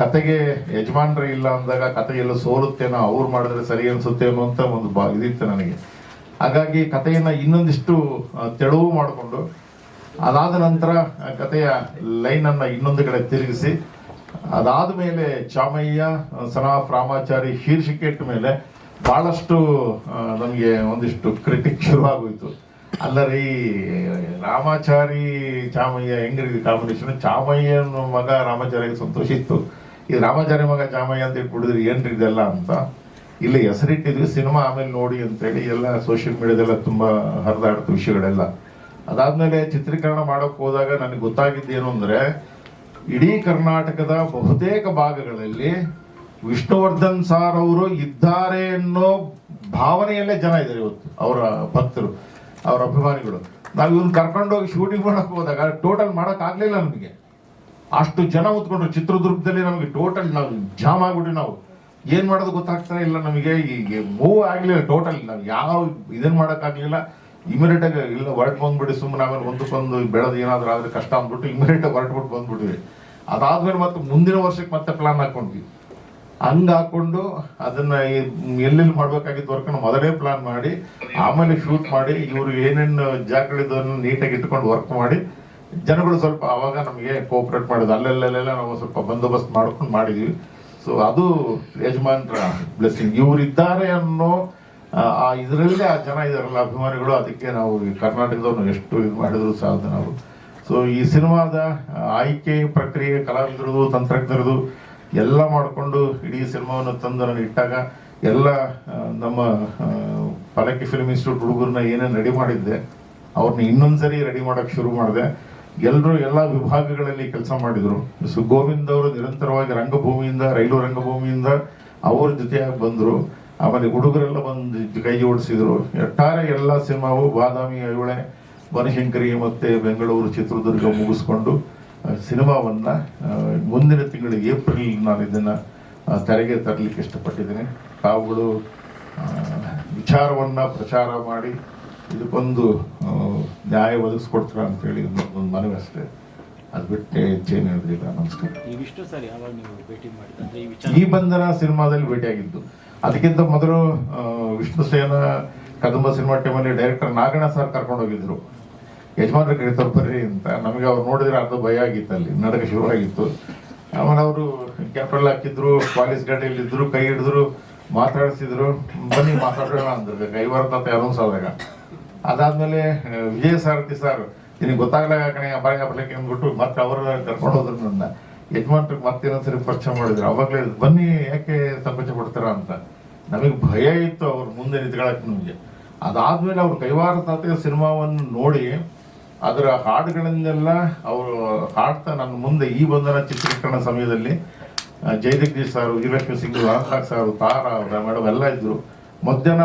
ಕತೆಗೆ ಯಜಮಾನ್ರೇ ಇಲ್ಲ ಅಂದಾಗ ಕತೆ ಎಲ್ಲ ಸೋಲುತ್ತೇನೋ ಅವ್ರು ಮಾಡಿದ್ರೆ ಸರಿ ಅನ್ಸುತ್ತೆ ಅಂತ ಒಂದು ಬಾ, ಇದಿತ್ತು ನನಗೆ. ಹಾಗಾಗಿ ಕಥೆಯನ್ನ ಇನ್ನೊಂದಿಷ್ಟು ತೆಳುವು ಮಾಡಿಕೊಂಡು, ಅದಾದ ನಂತರ ಕಥೆಯ ಲೈನ್ ಅನ್ನ ಇನ್ನೊಂದು ಕಡೆ ತಿರುಗಿಸಿ, ಅದಾದ ಮೇಲೆ ಚಾಮಯ್ಯ, ಸನಾ ರಾಮಾಚಾರಿ ಶೀರ್ಷಿಕೆ ಇಟ್ಟ ಮೇಲೆ ಬಹಳಷ್ಟು ನಮಗೆ ಒಂದಿಷ್ಟು ಕ್ರಿಟಿಕ್ ಶುರುವಾಗೋಯ್ತು. ಅಲ್ಲರಿ, ರಾಮಾಚಾರಿ ಚಾಮಯ್ಯ ಹೆಂಗ್ರಿ ಕಾಂಬಿನೇಷನ್ ಚಾಮಯ್ಯನ ಮಗ ರಾಮಾಚಾರಿಗೆ ಸಂತೋಷ ಇತ್ತು. ಈ ರಾಮಾಚಾರಿ ಮಗ ಚಾಮಯ್ಯ ಅಂತ ಕುಡಿದ್ರಿ ಏನ್ರಿ ಇದೆಲ್ಲ ಅಂತ? ಇಲ್ಲಿ ಹೆಸರಿಟ್ಟಿದ್ವಿ, ಸಿನಿಮಾ ಆಮೇಲೆ ನೋಡಿ ಅಂತೇಳಿ ಎಲ್ಲ ಸೋಷಿಯಲ್ ಮೀಡಿಯಾದೆಲ್ಲ ತುಂಬಾ ಹರಿದಾಡ್ತು ವಿಷಯಗಳೆಲ್ಲ. ಅದಾದ್ಮೇಲೆ ಚಿತ್ರೀಕರಣ ಮಾಡಕ್ ಹೋದಾಗ ನನಗೆ ಗೊತ್ತಾಗಿದ್ದೇನು ಅಂದ್ರೆ, ಇಡೀ ಕರ್ನಾಟಕದ ಬಹುತೇಕ ಭಾಗಗಳಲ್ಲಿ ವಿಷ್ಣುವರ್ಧನ್ ಸಾರ್ ಅವರು ಇದ್ದಾರೆ ಅನ್ನೋ ಭಾವನೆಯಲ್ಲೇ ಜನ ಇದ್ದಾರೆ ಇವತ್ತು, ಅವರ ಭಕ್ತರು. ಅವರ ಅಭಿಮಾನಿಗಳು. ನಾವು ಇವ್ನ ಕರ್ಕೊಂಡೋಗಿ ಶೂಟಿಂಗ್ ಮಾಡಕ್ ಹೋದಾಗ ಟೋಟಲ್ ಮಾಡಕ್ ಆಗ್ಲಿಲ್ಲ ನಮಗೆ. ಅಷ್ಟು ಜನ ಉತ್ಕೊಂಡ್ರು ಚಿತ್ರದುರ್ಗದಲ್ಲಿ ನಮಗೆ ಟೋಟಲ್ ನಾವು ಜಾಮ್ ಆಗ್ಬಿಟ್ವಿ ನಾವು. ಏನ್ ಮಾಡೋದು ಗೊತ್ತಾಗ್ತಾ ಇಲ್ಲ ನಮಗೆ. ಈಗ ಮೂವ್ ಆಗ್ಲಿಲ್ಲ ಟೋಟಲ್ ನಾವು ಯಾವ ಇದನ್ ಮಾಡಕ್ ಆಗ್ಲಿಲ್ಲ. ಇಮಿಡಿಯೇಟ್ ಆಗಿ ಇಲ್ಲ ಹೊರಟ್ ಬಂದ್ಬಿಡಿ ಸುಮ್ಮನೆ ಆಮೇಲೆ ಒಂದಕ್ಕೊಂದು ಬೆಳೆದು ಏನಾದರೂ ಆದ್ರೆ ಕಷ್ಟ ಅಂದ್ಬಿಟ್ಟು ಇಮಿಡಿಯೇಟ್ ಆಗಿ ಹೊರಟ್ಬಿಟ್ಟು ಬಂದ್ಬಿಟ್ವಿ. ಅದಾದ್ಮೇಲೆ ಮತ್ತೆ ಮುಂದಿನ ವರ್ಷಕ್ಕೆ ಮತ್ತೆ ಪ್ಲಾನ್ ಹಾಕೊಂಡ್ವಿ. ಹಂಗ ಹಾಕೊಂಡು ಅದನ್ನ ಎಲ್ಲೆಲ್ಲಿ ಮಾಡ್ಬೇಕಾಗಿತ್ತು ವರ್ಕ್ ಮೊದಲೇ ಪ್ಲಾನ್ ಮಾಡಿ ಆಮೇಲೆ ಶೂಟ್ ಮಾಡಿ ಇವ್ರು ಏನೇನು ಜಾಗಗಳಿದ್ದನ್ನು ನೀಟಾಗಿ ಇಟ್ಕೊಂಡು ವರ್ಕ್ ಮಾಡಿ ಜನಗಳು ಸ್ವಲ್ಪ ಅವಾಗ ನಮಗೆ ಕೋಆಪರೇಟ್ ಮಾಡಿದ್ರು. ಅಲ್ಲೆಲ್ಲೆಲ್ಲ ನಾವು ಸ್ವಲ್ಪ ಬಂದೋಬಸ್ತ್ ಮಾಡ್ಕೊಂಡು ಮಾಡಿದ್ವಿ. ಸೊ ಅದು ಯಜಮಾನ್ರ ಬ್ಲೆಸ್ಸಿಂಗ್ ಇವರಿದ್ದಾರೆ ಅನ್ನೋ ಆ, ಇದರಲ್ಲೇ ಆ ಜನ ಇದಾರಲ್ಲ ಅಭಿಮಾನಿಗಳು ಅದಕ್ಕೆ ನಾವು ಕರ್ನಾಟಕದವ್ರನ್ನ ಎಷ್ಟು ಇದು ಮಾಡಿದ್ರು ಸಾಧನ ನಾವು. ಸೊ ಈ ಸಿನಿಮಾದ ಆಯ್ಕೆ ಪ್ರಕ್ರಿಯೆ ಕಲಾವಿದರದು ತಂತ್ರಜ್ಞರದು ಎಲ್ಲ ಮಾಡಿಕೊಂಡು ಇಡೀ ಸಿನಿಮಾವನ್ನು ತಂದು ನಾನು ಇಟ್ಟಾಗ ಎಲ್ಲ ನಮ್ಮ ಪಲಕಿ ಫಿಲ್ಮ್ ಇನ್ಸ್ಟಿಟ್ಯೂಟ್ ಹುಡುಗರನ್ನ ಏನೇನು ರೆಡಿ ಮಾಡಿದ್ದೆ ಅವ್ರನ್ನ ಇನ್ನೊಂದ್ಸರಿ ರೆಡಿ ಮಾಡೋಕೆ ಶುರು ಮಾಡಿದೆ. ಎಲ್ಲರೂ ಎಲ್ಲ ವಿಭಾಗಗಳಲ್ಲಿ ಕೆಲಸ ಮಾಡಿದರು. ಸು ಗೋವಿಂದ್ ಅವರು ನಿರಂತರವಾಗಿ ರಂಗಭೂಮಿಯಿಂದ, ರೈಲು ರಂಗಭೂಮಿಯಿಂದ ಅವ್ರ ಜೊತೆಯಾಗಿ ಬಂದರು. ಆಮೇಲೆ ಹುಡುಗರೆಲ್ಲ ಬಂದು ಕೈ ಜೋಡಿಸಿದರು ಒಟ್ಟಾರೆ ಎಲ್ಲ ಸಿನಿಮಾವು ಬಾದಾಮಿ ಐಹೊಳೆ, ಬನಶಂಕರಿ ಮತ್ತು ಬೆಂಗಳೂರು ಚಿತ್ರದುರ್ಗ ಮುಗಿಸ್ಕೊಂಡು ಸಿನಿಮಾವನ್ನ ಮುಂದಿನ ತಿಂಗಳು ಏಪ್ರಿಲ್ ನಾನು ಇದನ್ನು ತೆರೆಗೆ ತರಲಿಕ್ಕೆ ಇಷ್ಟಪಟ್ಟಿದ್ದೀನಿ. ತಾವುಗಳು ವಿಚಾರವನ್ನು ಪ್ರಚಾರ ಮಾಡಿ ಇದಕ್ಕೊಂದು ನ್ಯಾಯ ಒದಗಿಸ್ಕೊಡ್ತೀರಾ ಅಂತೇಳಿ ಒಂದು ಮನವಿ ಅಷ್ಟೇ. ಅದು ಬಿಟ್ಟು ಹೆಚ್ಚೇನು ಹೇಳಿದ್ರಿಲ್ಲ ನಮಸ್ಕಾರ. ಈ ಬಂಧನ ಸಿನಿಮಾದಲ್ಲಿ ಭೇಟಿಯಾಗಿದ್ದು. ಅದಕ್ಕಿಂತ ಮೊದಲು ವಿಷ್ಣು ಸೇನ ಕದಂಬ ಸಿನಿಮಾ ಟೀಮಲ್ಲಿ ಡೈರೆಕ್ಟರ್ ನಾಗಣ್ಣ ಸರ್ ಕರ್ಕೊಂಡು ಹೋಗಿದ್ರು ಯಜಮಾನ್ರ ಕರೀತಾರೆ ಬರ್ರಿ ಅಂತ. ನಮಗೆ ಅವ್ರು ನೋಡಿದ್ರೆ ಅರ್ಧ ಭಯ ಆಗಿತ್ತು ಅಲ್ಲಿ. ನಡಕ ಶುರುವಾಗಿತ್ತು ಆಮೇಲೆ ಅವರು ಕ್ಯಾಪಿಟಲ್ ಹಾಕಿದ್ರು ಪಾಲಿಸ್ ಗಾಡಿಯಲ್ಲಿ ಇದ್ರು, ಕೈ ಹಿಡಿದ್ರು, ಮಾತಾಡಿಸಿದ್ರು. ಬನ್ನಿ ಮಾತಾಡೋಣ ಅಂದ್ರು. ಬರ್ತಂತ ಅನೌನ್ಸ್ ಆದಾಗ ಅದಾದ್ಮೇಲೆ ವಿಜಯ ಸಾರಥಿ ಸರ್, ನಿನಗೆ ಗೊತ್ತಾಗಲ್ಲ ಕಣೆ ಅಪಾಯ ಬರ್ಲಿಕ್ಕೆ ಅಂದ್ಬಿಟ್ಟು ಮತ್ತೆ ಅವರು ಕರ್ಕೊಂಡು ಹೋದ್ರು ನನ್ನ. ಯಜಮಾನ್ರಿಗೆ ಮತ್ತೆ ಇನ್ನೊಂದ್ಸರಿ ಪರಿಚಯ ಮಾಡಿದ್ರು. ಅವಾಗಲೇ ಬನ್ನಿ, ಯಾಕೆ ಸಂಕೋಚ ಕೊಡ್ತೀರಾ ಅಂತ. ನಮಗೆ ಭಯ ಇತ್ತು ಅವ್ರು ಮುಂದೆ ನಿಂತ್ಕೊಳಕ್ಕೆ ನಮಗೆ. ಅದಾದ್ಮೇಲೆ ಅವ್ರು ಕೈವಾರ ತಾತೆಯ ಸಿನಿಮಾವನ್ನು ನೋಡಿ ಅದರ ಹಾಡುಗಳನ್ನೆಲ್ಲ ಅವರು ಹಾಡ್ತಾ ನನ್ನ ಮುಂದೆ ಈ ಬಂಧನ ಚಿತ್ರೀಕರಣ ಸಮಯದಲ್ಲಿ ಜಯದಗ್ಜಿ ಸರ್ ವೀರಲಕ್ಷ್ಮಿ ಸಿಂಗ್ ರಾಧಾಕ್ ಸರ್, ತಾರಾ ಮೇಡಮ್ ಎಲ್ಲ ಇದ್ರು. ಮಧ್ಯಾಹ್ನ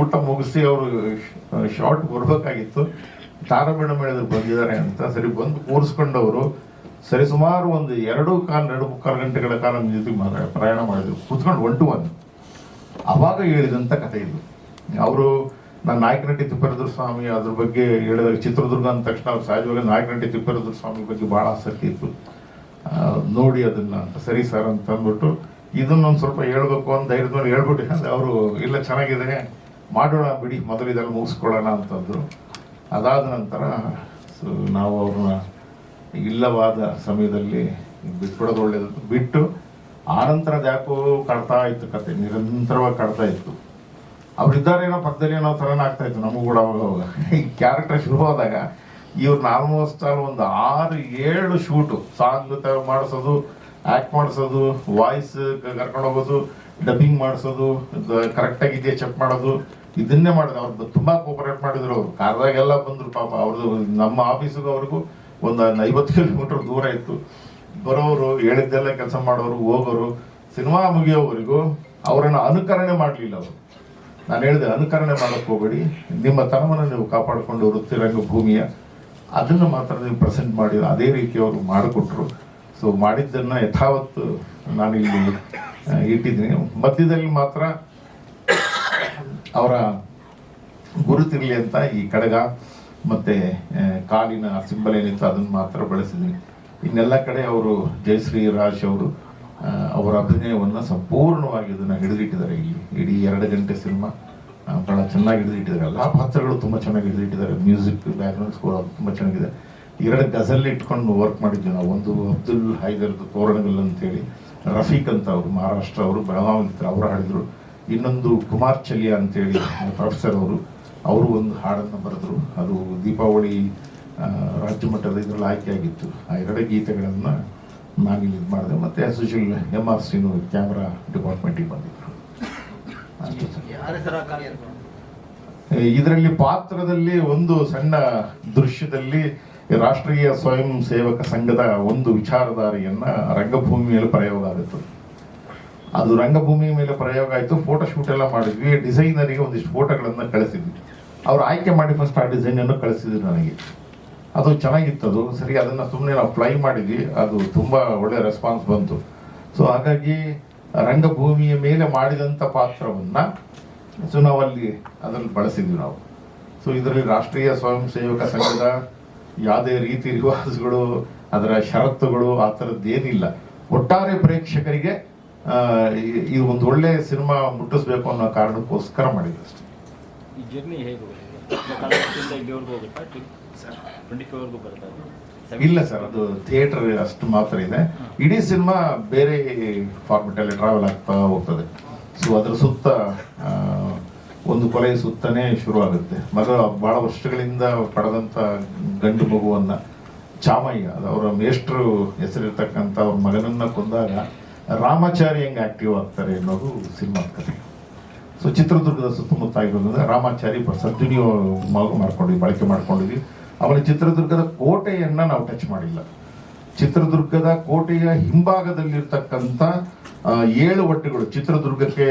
ಊಟ ಮುಗಿಸಿ ಅವರು ಶಾರ್ಟ್ ಬರಬೇಕಾಗಿತ್ತು. ತಾರಾ ಮೇಡಮ್ ಹೇಳಿದ್ರು ಬಂದಿದ್ದಾರೆ ಅಂತ ಸರಿ ಬಂದು ಕೂರಿಸ್ಕೊಂಡವರು ಸರಿ ಸುಮಾರು ಒಂದು ಎರಡು ಕಾಲ, ಎರಡು ಮುಕ್ಕಾಲು ಗಂಟೆಗಳ ಕಾಲ ಜೊತೆಗೆ ಮಾತಾಡ ಪ್ರಯಾಣ ಮಾಡಿದ್ರು. ಕೂತ್ಕೊಂಡು ಒನ್ ಟು ಒನ್ ಅವಾಗ ಹೇಳಿದಂತ ಕಥೆ ಇದು. ಅವರು ನಾನು ನಾಯಕನಟ್ಟಿ ತಿಪ್ಪೇರುದ್ರ ಸ್ವಾಮಿ ಅದ್ರ ಬಗ್ಗೆ ಹೇಳಿದಾಗ ಚಿತ್ರದುರ್ಗ ಅಂದ ತಕ್ಷಣ ಅವ್ರು ಸಹಜವಾಗಿ ನಾಯಕನಟ್ಟಿ ತಿಪ್ಪರದ್ರ ಸ್ವಾಮಿ ಬಗ್ಗೆ ಬಹಳ ಆಸಕ್ತಿ ಇತ್ತು. ನೋಡಿ ಅದನ್ನ ಸರಿ ಸರ್ ಅಂತ ಅಂದ್ಬಿಟ್ಟು ಇದನ್ನೊಂದು ಸ್ವಲ್ಪ ಹೇಳ್ಬೇಕು ಅಂತ ಧೈರ್ಯದ ಮೇಲೆ ಹೇಳ್ಬಿಟ್ಟು ಅವರು, ಇಲ್ಲ ಚೆನ್ನಾಗಿದೆ ಮಾಡೋಣ ಬಿಡಿ, ಮೊದಲು ಇದೆಲ್ಲ ಮುಗಿಸ್ಕೊಳ್ಳೋಣ ಅಂತಂದ್ರು. ಅದಾದ ನಂತರ, ಸೊ, ನಾವು ಅವ್ರನ್ನ ಇಲ್ಲವಾದ ಸಮಯದಲ್ಲಿ ಬಿಟ್ಬಿಡೋದು ಒಳ್ಳೇದು ಬಿಟ್ಟು ಆನಂತರ ಯಾಕೋ ಕಾಡ್ತಾ ಇತ್ತು ಕತೆ, ನಿರಂತರವಾಗಿ ಕಾಡ್ತಾ ಇತ್ತು. ಅವ್ರಿದ್ದಾರೆ ಏನೋ ಪಕ್ಕದಲ್ಲಿ ಏನೋ ಥರನೇ ಆಗ್ತಾ ಇತ್ತು, ನಮಗೂ ಕೂಡ ಅವಾಗ ಈ ಕ್ಯಾರೆಕ್ಟರ್ ಶುರುವಾದಾಗ ಇವ್ರನ್ನ ಆಲ್ಮೋಸ್ಟ್ ಆಲ್ ಒಂದು ಆರು, ಏಳು ಶೂಟು ಸಾಂಗ್ ಮಾಡಿಸೋದು ಆ್ಯಕ್ಟ್ ಮಾಡಿಸೋದು ವಾಯ್ಸ್ ಕರ್ಕೊಂಡು ಹೋಗೋದು ಡಬ್ಬಿಂಗ್ ಮಾಡಿಸೋದು ಕರೆಕ್ಟಾಗಿ ಇದೆಯಾ ಚೆಕ್ ಮಾಡೋದು, ಇದನ್ನೇ ಮಾಡಿದ್ರು. ಅವ್ರು ತುಂಬ ಕೋಪರೇಟ್ ಮಾಡಿದ್ರು ಅವರು. ಕಾರ್ದಾಗೆಲ್ಲ ಬಂದರು ಪಾಪ. ಅವ್ರದ್ದು ನಮ್ಮ ಆಫೀಸಿಗೂ ಅವ್ರಿಗೂ ಒಂದು ಐವತ್ತು ಕಿಲೋಮೀಟರ್ ದೂರ ಇತ್ತು. ಬರೋರು, ಹೇಳಿದ್ದೆಲ್ಲ ಕೆಲಸ ಮಾಡೋರು, ಹೋಗೋರು, ಸಿನಿಮಾ ಮುಗಿಯೋವರೆಗೂ ಅವರನ್ನು ಅನುಕರಣೆ ಮಾಡಲಿಲ್ಲ ಅವರು. ನಾನು ಹೇಳಿದೆ, ಅನುಕರಣೆ ಮಾಡಕ್ ಹೋಗಬೇಡಿ. ನಿಮ್ಮ ತನವನ್ನು ನೀವು ಕಾಪಾಡಿಕೊಂಡು ವೃತ್ತಿ ರಂಗಭೂಮಿಯ ಅದನ್ನು ಮಾತ್ರ ನೀವು ಪ್ರೆಸೆಂಟ್ ಮಾಡಿ, ಅದೇ ರೀತಿ ಅವರು ಮಾಡಿಕೊಟ್ರು. ಸೊ ಮಾಡಿದ್ದನ್ನು ಯಥಾವತ್ತು ನಾನು ಇಲ್ಲಿ ಇಟ್ಟಿದ್ದೀನಿ. ಮಧ್ಯದಲ್ಲಿ ಮಾತ್ರ ಅವರ ಗುರುತಿರಲಿ ಅಂತ ಈ ಕಡಗ ಮತ್ತೆ ಕಾಲಿನ ಸಿಂಬಲ್ ಏನಿತ್ತು ಅದನ್ನು ಮಾತ್ರ ಬಳಸಿದ್ದೀನಿ. ಇನ್ನೆಲ್ಲ ಕಡೆ ಅವರು ಜಯಶ್ರೀ ರಾಜ್ ಅವರು ಅವರ ಅಭಿನಯವನ್ನು ಸಂಪೂರ್ಣವಾಗಿ ಅದನ್ನು ಹಿಡಿದಿಟ್ಟಿದ್ದಾರೆ ಇಲ್ಲಿ ಇಡೀ ಎರಡು ಗಂಟೆ ಸಿನಿಮಾ. ಭಾಳ ಚೆನ್ನಾಗಿ ಹಿಡಿದಿಟ್ಟಿದ್ದಾರೆ. ಎಲ್ಲ ಪಾತ್ರಗಳು ತುಂಬ ಚೆನ್ನಾಗಿ ಹಿಡಿದಿಟ್ಟಿದ್ದಾರೆ. ಮ್ಯೂಸಿಕ್ ಬ್ಯಾಕ್ಗ್ರೌಂಡ್ ಸ್ಕೋರ್ ತುಂಬ ಚೆನ್ನಾಗಿದೆ. ಎರಡು ಗಜಲ್ ಇಟ್ಕೊಂಡು ವರ್ಕ್ ಮಾಡಿದ್ವಿ ನಾವು. ಒಂದು ಅಬ್ದುಲ್ ಹೈದರ್ದು ತೋರಣಗಲ್ ಅಂತೇಳಿ, ರಫೀಕ್ ಅಂತ ಅವರು, ಮಹಾರಾಷ್ಟ್ರ ಅವರು, ಬೆಳಗಾವಿ ಅವರು ಹಾಡಿದರು. ಇನ್ನೊಂದು ಕುಮಾರ್ ಚಲಿಯ ಅಂತೇಳಿ ಪ್ರೊಫೆಸರ್ ಅವರು ಅವರು ಒಂದು ಹಾಡನ್ನು ಬರೆದ್ರು. ಅದು ದೀಪಾವಳಿ ರಾಜ್ಯಮಟ್ಟದ ರಾಜ್ಯ ಮಟ್ಟದ ಇದರಲ್ಲಿ ಆಯ್ಕೆಯಾಗಿತ್ತು ಆ ಎರಡು ಗೀತೆಗಳನ್ನು ನಾನು ಇಲ್ಲಿ ಇದು ಮಾಡಿದೆ ಮತ್ತು ಅಸೋಸಿಯಲ್ ಎಂ ಆರ್ ಸಿನು ಕ್ಯಾಮ್ರಾ ಡಿಪಾರ್ಟ್ಮೆಂಟಿಗೆ ಬಂದಿದ್ದರು ಇದರಲ್ಲಿ ಪಾತ್ರದಲ್ಲಿ ಒಂದು ಸಣ್ಣ ದೃಶ್ಯದಲ್ಲಿ ರಾಷ್ಟ್ರೀಯ ಸ್ವಯಂ ಸೇವಕ ಸಂಘದ ಒಂದು ವಿಚಾರಧಾರೆಯನ್ನ ರಂಗಭೂಮಿ ಮೇಲೆ ಪ್ರಯೋಗ ಆಗುತ್ತೆ ಅದು ರಂಗಭೂಮಿ ಮೇಲೆ ಪ್ರಯೋಗ ಆಯಿತು ಫೋಟೋ ಶೂಟ್ ಎಲ್ಲ ಮಾಡಿದ್ವಿ. ಡಿಸೈನರಿಗೆ ಒಂದಿಷ್ಟು ಫೋಟೋಗಳನ್ನು ಕಳಿಸಿದ್ವಿ. ಅವ್ರು ಆಯ್ಕೆ ಮಾಡಿ ಫಸ್ಟ್ ಆ ಡಿಸೈನ್ ಅನ್ನು ಕಳಿಸಿದ್ರು ನನಗೆ. ಅದು ಚೆನ್ನಾಗಿತ್ತು ಅದು ಸರಿ ಅದನ್ನು ಸುಮ್ಮನೆ ನಾವು ಫ್ಲೈ ಮಾಡಿದ್ವಿ ಅದು ತುಂಬ ಒಳ್ಳೆ ರೆಸ್ಪಾನ್ಸ್ ಬಂತು. ಸೊ ಹಾಗಾಗಿ ರಂಗಭೂಮಿಯ ಮೇಲೆ ಮಾಡಿದಂಥ ಪಾತ್ರವನ್ನು ಸೊ ನಾವು ಅಲ್ಲಿ ಅದರಲ್ಲಿ ಬಳಸಿದ್ವಿ ನಾವು. ಸೊ ಇದರಲ್ಲಿ ರಾಷ್ಟ್ರೀಯ ಸ್ವಯಂ ಸೇವಕ ಸಂಘದ ಯಾವುದೇ ರೀತಿ ರಿವಾಜ್ಗಳು ಅದರ ಷರತ್ತುಗಳು ಆ ಥರದ್ದೇನಿಲ್ಲ ಒಟ್ಟಾರೆ ಪ್ರೇಕ್ಷಕರಿಗೆ ಈ- ಇದು ಒಂದು ಒಳ್ಳೆ ಸಿನಿಮಾ ಮುಟ್ಟಿಸ್ಬೇಕು ಅನ್ನೋ ಕಾರಣಕ್ಕೋಸ್ಕರ ಮಾಡಿದ್ವಿ ಅಷ್ಟೇ. ಈ ಜರ್ನಿ ಹೇಗೆ ಇಲ್ಲ ಸರ್ ಅದು ಥಿಯೇಟರ್ ಅಷ್ಟು ಮಾತ್ರ ಇದೆ. ಇಡೀ ಸಿನಿಮಾ ಬೇರೆ ಫಾರ್ಮೆಟ್ ಅಲ್ಲಿ ಟ್ರಾವೆಲ್ ಆಗ್ತಾ ಹೋಗ್ತದೆ. ಸೊ ಅದ್ರ ಸುತ್ತ ಒಂದು ಕೊಲೆ ಸುತ್ತನೇ ಶುರು ಆಗುತ್ತೆ ಮಗ ಬಹಳ ವರ್ಷಗಳಿಂದ ಪಡೆದಂತ ಗಂಡು ಮಗುವನ್ನ ಚಾಮಯ್ಯ ಅದು ಅವರ ಮೇಷ್ಟ್ರು ಹೆಸರಿರ್ತಕ್ಕಂಥ ಅವ್ರ ಮಗನನ್ನ ಕೊಂದಾಗ ರಾಮಾಚಾರಿ ಹೆಂಗ್ ಆಕ್ಟಿವ್ ಆಗ್ತಾರೆ ಅನ್ನೋದು ಸಿನಿಮಾ ಕಥೆ. ಸೊ ಚಿತ್ರದುರ್ಗದ ಸುತ್ತಮುತ್ತ ಆಗಿರೋದ್ರಿಂದ ರಾಮಾಚಾರಿ ಸದ್ವಿನಿಯೋಗ ಮಾಡ್ಕೊಂಡ್ವಿ ಬಳಕೆ ಮಾಡ್ಕೊಂಡಿದ್ವಿ. ಆಮೇಲೆ ಚಿತ್ರದುರ್ಗದ ಕೋಟೆಯನ್ನ ನಾವು ಟಚ್ ಮಾಡಿಲ್ಲ. ಚಿತ್ರದುರ್ಗದ ಕೋಟೆಯ ಹಿಂಭಾಗದಲ್ಲಿರ್ತಕ್ಕಂಥ ಏಳು ಒಟ್ಟುಗಳು ಚಿತ್ರದುರ್ಗಕ್ಕೆ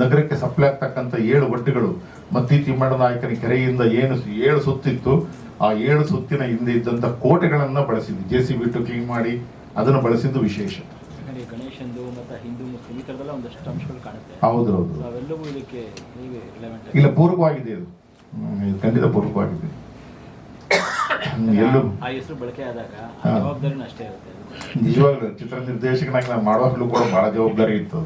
ನಗರಕ್ಕೆ ಸಪ್ಲೈ ಆಗ್ತಕ್ಕಂಥ ಏಳು ಒಟ್ಟುಗಳು ಮತ್ತಿ ತಿಮ್ಮಣ್ಣ ನಾಯಕನ ಕೆರೆಯಿಂದ ಏನು ಏಳು ಸುತ್ತಿತ್ತು ಆ ಏಳು ಸುತ್ತಿನ ಹಿಂದೆ ಇದ್ದಂಥ ಕೋಟೆಗಳನ್ನು ಬಳಸಿದ್ವಿ. ಜೆ ಸಿ ಬಿಟ್ಟು ಕ್ಲೀನ್ ಮಾಡಿ ಅದನ್ನು ಬಳಸಿದ್ದು ವಿಶೇಷ. ಹೌದೌದು ಇಲ್ಲ ಪೂರ್ವವಾಗಿದೆ ಇದು ಇದು ಖಂಡಿತ ಪೂರಕವಾಗಿದೆ ಹ್ಮ್, ಎಲ್ಲೂ. ಆ ಹೆಸರು ಬಳಕೆ ಆದಾಗ ಹಾ. ಜವಾಬ್ದಾರಿನೂ ಅಷ್ಟೇ ಇರುತ್ತೆ. ನಿಜವಾಗ್ಲೂ ಚಿತ್ರ ನಿರ್ದೇಶಕನಾಗಿ ನಾನು ಮಾಡುವಾಗಲೂ ಕೂಡ ಬಹಳ ಜವಾಬ್ದಾರಿ ಇತ್ತು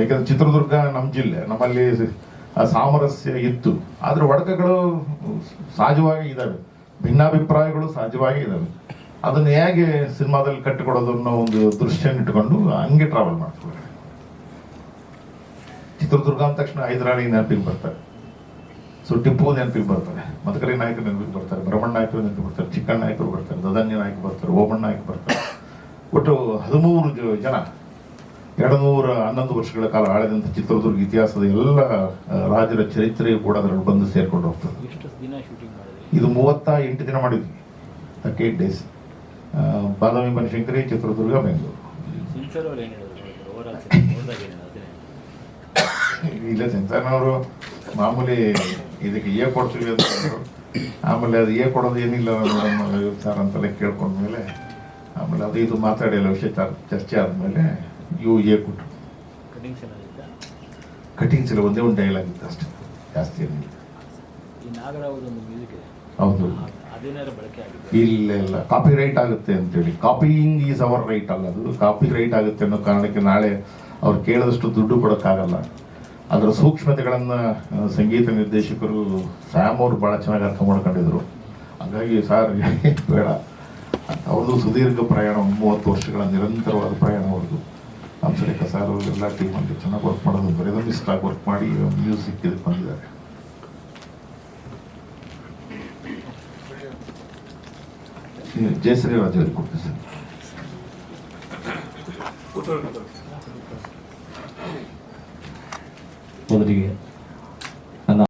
ಯಾಕಂದ್ರೆ ಚಿತ್ರದುರ್ಗ ನಮ್ಮ ಜಿಲ್ಲೆ ನಮ್ಮಲ್ಲಿ ಆ ಸಾಮರಸ್ಯ ಇತ್ತು. ಆದ್ರೆ ಒಡಕಗಳು ಸಹಜವಾಗಿ ಇದ್ದಾವೆ. ಭಿನ್ನಾಭಿಪ್ರಾಯಗಳು ಸಹಜವಾಗಿ ಇದ್ದಾವೆ. ಅದನ್ನ ಹೇಗೆ ಸಿನಿಮಾದಲ್ಲಿ ಕಟ್ಟಿಕೊಡೋದು ಅನ್ನೋ ಒಂದು ದೃಶ್ಯ ಇಟ್ಕೊಂಡು ಹಂಗೆ ಟ್ರಾವೆಲ್ ಮಾಡ್ತೀವಿ ಚಿತ್ರದುರ್ಗ ಅಂದ ತಕ್ಷಣ ಹೈದರಾಳಿ ನೆನಪಿಗೆ ಬರ್ತಾರೆ. ಸೊ ಟಿಪ್ಪು ನೆನಪಿಗೆ ಬರ್ತಾರೆ. ಮದಕರಿ ನಾಯಕರು ನೆನಪಿಗೆ ಬರ್ತಾರೆ. ಬ್ರಹ್ಮಣ್ಣ ನಾಯಕರು ನೆನಪಿಗೆ ಬರ್ತಾರೆ. ಚಿಕ್ಕಣ್ಣ ನಾಯಕರು ಬರ್ತಾರೆ. ದದನ್ಯ ನಾಯಕ ಬರ್ತಾರೆ. ಓಮಣ್ಣ ನಾಯಕ ಬರ್ತಾರೆ. ಒಟ್ಟು ಹದಿಮೂರು ಜನ ಎರಡು ನೂರ ಹನ್ನೊಂದು ವರ್ಷಗಳ ಕಾಲ ಆಳಿದಂಥ ಚಿತ್ರದುರ್ಗ ಇತಿಹಾಸದ ಎಲ್ಲ ರಾಜರ ಚರಿತ್ರೆಯು ಕೂಡ ಅದರಲ್ಲಿ ಬಂದು ಸೇರ್ಕೊಂಡು ಹೋಗ್ತದೆ. ಇದು ಮೂವತ್ತ ಎಂಟು ದಿನ ಮಾಡಿದ್ವಿ. Thirty eight days Badami Banashankari Chitradurga Bengaluru. ಇಲ್ಲ ಚಿಂತನವರು ಮಾಮೂಲಿ ಇದಕ್ಕೆ ಏ ಕೊಡ್ತೀವಿ ಅಂತ ಆಮೇಲೆ ಅದು ಏ ಕೊಡೋದು ಏನಿಲ್ಲ ಮೇಡಮ್ ಸರ್ ಅಂತೆಲ್ಲ ಕೇಳ್ಕೊಂಡ್ಮೇಲೆ ಆಮೇಲೆ ಅದು ಇದು ಮಾತಾಡಿ ಎಲ್ಲ ವಿಷಯ ಚರ್- ಚರ್ಚೆ ಆದಮೇಲೆ ಇವು ಏ ಕೊಟ್ಟರು ಕಟಿಂಗ್ಸ್ ಕಟಿಂಗ್ಸ್ ಒಂದೇ ಒಂದು ಡೈಲಾಗ್ ಇತ್ತು ಅಷ್ಟೇ ಜಾಸ್ತಿ ಏನಿಲ್ಲ. ಹೌದು. ಇಲ್ಲ ಇಲ್ಲ. ಕಾಪಿ ರೈಟ್ ಆಗುತ್ತೆ ಅಂತೇಳಿ. ಕಾಪಿಯಿಂಗ್ ಈಸ್ ಅವರ್ ರೈಟ್ ಅಲ್ಲ ಅದು ಕಾಪಿ ರೈಟ್ ಆಗುತ್ತೆ ಅನ್ನೋ ಕಾರಣಕ್ಕೆ ನಾಳೆ ಅವ್ರು ಕೇಳಿದಷ್ಟು ದುಡ್ಡು ಕೊಡೋಕ್ಕಾಗಲ್ಲ. ಅದರ ಸೂಕ್ಷ್ಮತೆಗಳನ್ನು ಸಂಗೀತ ನಿರ್ದೇಶಕರು ಸ್ಯಾಮ್ ಅವರು ಬಹಳ ಚೆನ್ನಾಗಿ ಅರ್ಥ ಮಾಡ್ಕೊಂಡಿದ್ರು. ಹಾಗಾಗಿ ಸಾರ್, ಬೇಡ. ಅವ್ರದ್ದು ಸುದೀರ್ಘ ಪ್ರಯಾಣ ಮೂವತ್ತು ವರ್ಷಗಳ ನಿರಂತರವಾದ ಪ್ರಯಾಣ ಅವ್ರದ್ದು. ಹಂಸಲೇಖ ಸಾರ್ ಅವರು ಎಲ್ಲ ಟೀಮಲ್ಲಿ ಚೆನ್ನಾಗಿ ವರ್ಕ್ ಮಾಡೋದು. ಆಗಿ ವರ್ಕ್ ಮಾಡಿ ಮ್ಯೂಸಿಕ್ ಇದಕ್ಕೆ ಬಂದಿದ್ದಾರೆ. ಜಯಶ್ರೀ ರಾಜ್ ಅವ್ರಿಗೆ ಸರ್. വന്നിരിക്കുകയാണ്.